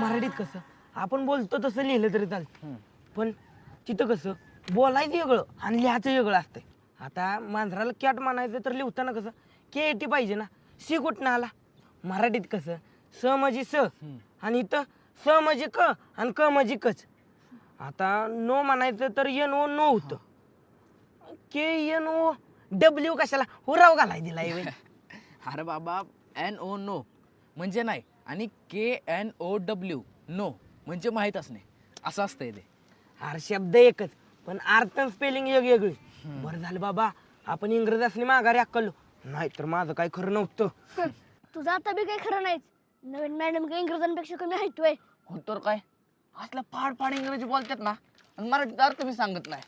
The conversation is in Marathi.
इंग्रजीत कसं? आपण बोलतो तसं लिहिलं तरी चालतं. पण तिथं कसं? बोलायचं वेगळं आणि लिहायचं वेगळं असतंय. आता मांजराला कॅट म्हणायचं तर लिहिताना कसं? के ए टी पाहिजे ना. सी कुठनं आला? मराठीत कसं? स म्हणजे स आणि इथं स म्हणजे क आणि क म्हणजे कच. आता नो म्हणायचं तर एन ओ नो होतं. के एन ओ डब्ल्यू कशाला? हुराव घालाय दिला अरे बाबा एन ओ नो. म्हणजे नाही. आणि K N O W know म्हणजे माहीत असणे. असं असतंय ते. अरे शब्द एकच पण अर्थ स्पेलिंग वेगवेगळी बरं झालं बाबा आपण इंग्रज असली माघारी अक्कलो नाहीतर माझं काय खरं नव्हतं. तुझं आता बी काही खरं नाहीच. नवीन मॅडम काही इंग्रजांपेक्षा कमी ऐकतोय हो तर काय? असल्या फाड फाड इंग्रजी बोलतात ना आणि मराठीत अर्थ मी सांगत नाही.